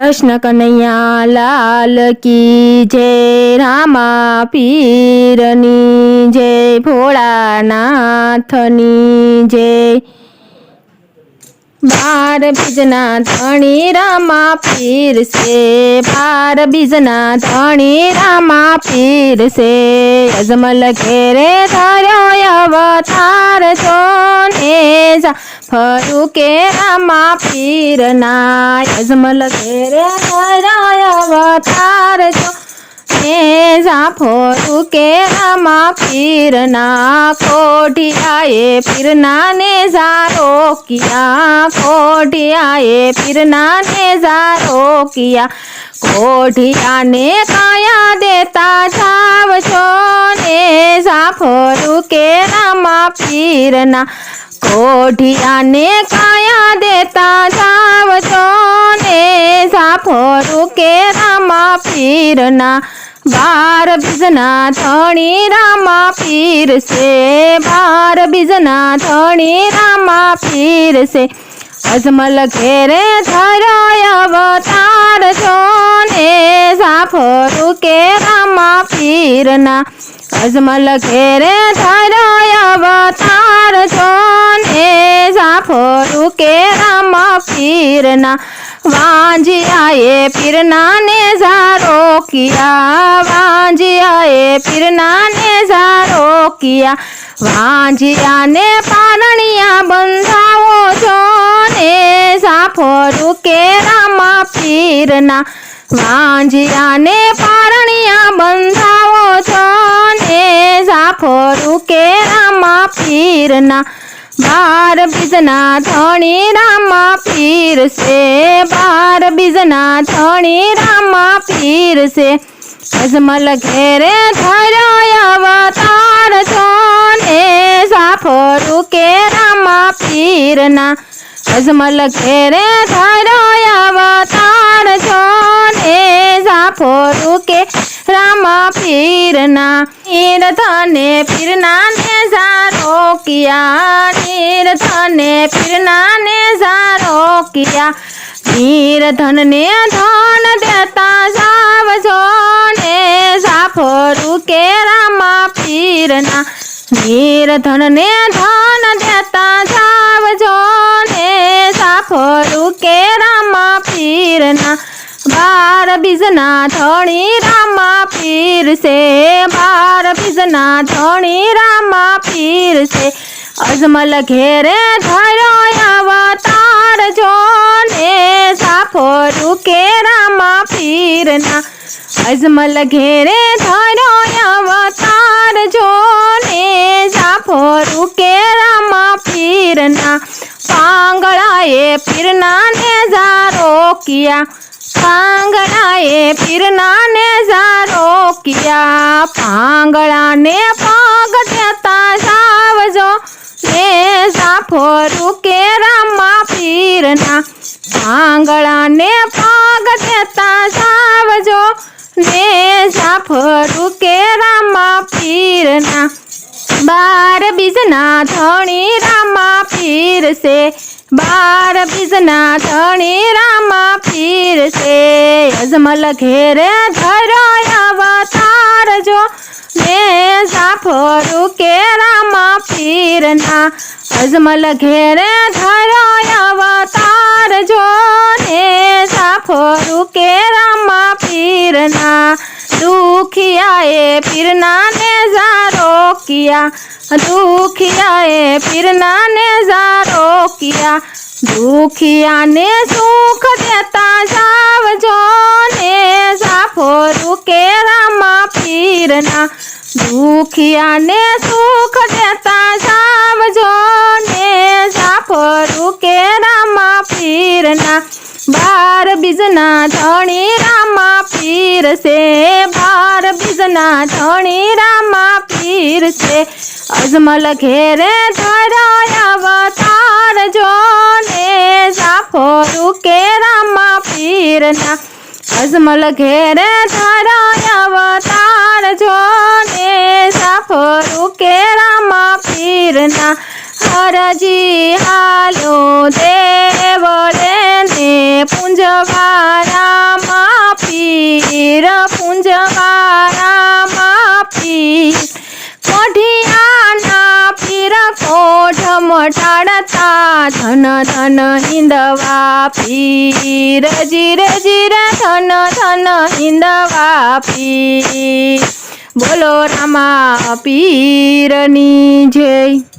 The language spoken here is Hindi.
કૃષ્ણ કનૈયા લાલ કી જય રામા પીરની જય ભોળાનાથની જય. બાર બીજના ધણી રામા પીર છે બાર બીજના ધણી રામા પીર છે અજમલ ઘેરે ધર્યો અવતાર છો ને જા ફરું કે રામા પીરના અજમલ ઘેરે ધર્યો અવતાર છો ને જાફોરું કે રામા પીરના કોઢિયાએ પીરના ને किया कोठिया ये फिरना ने जारो किया। कोठिया ने काया देता छाव छोने साफोरू के रामा फिरना कोठिया ने काया देता छाव छोने साफोरू के फिर फिरना बार बिजना थोड़ी रामा पीर से, बार बिजना थोड़ी रामा पीर से। अजमल घेरे धराय अवतार सोने साफो रुके रामा पीरना अजमल घेरे धराय अवतार सोने साफो रुके रामा पीरना वांझिया आए पीरना ने जारो પીરના ને ઝારો કિયા વાંજિયાએ પીરના ને ઝારો કિયા વાંજિયાને પારણિયા બંધાવો છો ને સાફરું કે રામા પીરના વાંજિયાને પારણિયા બંધાવો છો ને સાફરું કે રામા પીરના બાર બીજના ધણી રામા પીર છે બાર બીજના ધણી રામા પીર છે અજમલ ઘેરે ધર્યો અવતાર છો ને સાફરું કે રામા પીરના અજમલ ઘેરે ધર્યો અવતાર છો ને સાફરું કે રામા પીરના તીર્થને પીરના ને ઝારો કિયા તીર્થને પીરના ને ઝારો કિયા તીર્થનને ધન દેતા સાવજો ને સાફરું કે રામા પીરના નિર્ધનને ધન દેતા જાવજો ને સાફરું કે રામા પીરના બાર બીજના ધણી રામા પીર છે બાર બીજના ધણી રામા પીર છે અજમલ ઘેરે ધર્યો અવતાર જો ને સાફરું કે રામા પીરના અજમલ ઘેરે ધર્યો અવતાર જો ને સાફરું કે રામા પીરના પાંગળાએ પીરના ને ઝારો કિયા પાંગળાએ પીરના ને ઝારો કિયા પાંગળાને પગ દેતા ને સાફરું કે રામા પીરના બાર બીજના ધણી રામા પીર છે બાર બીજના ધણી રામા પીર છે અજમલ ઘેરે ધર્યો અવતાર જો ને સાફરું કે રામા પીરના અજમલ ઘેરે ધર્યો અવતાર જો ને સાફરું फिरना दुखियाए फिरना ने जारो किया दुखियाए फिरना ने जारो किया दुखिया ने सुख देता जाव जो ने जाफो रुके रामा फिरना दुखिया ने सुख देता जाव जो ने जाफो रुके रामा फिरना बार बिजना धनी राम છે બાર બીજના ધણી રામા પીર છે અજમલ ઘેરે ધર્યો અવતાર જો ને સાફરું કે રામા પીરના અજમલ ઘેરે ધર્યો અવતાર જો ને સાફરું કે રામા પીરના હરજી હાલો દેવ રે ને પૂંજવારા પુંજવારામાં પીર કોઢિયાના પીર કોઢ મટાડતા ધન ધન હિંદવા પીર. જીર જીર ધન ધન હિંદવા પીર. બોલો રામા પીરની જય.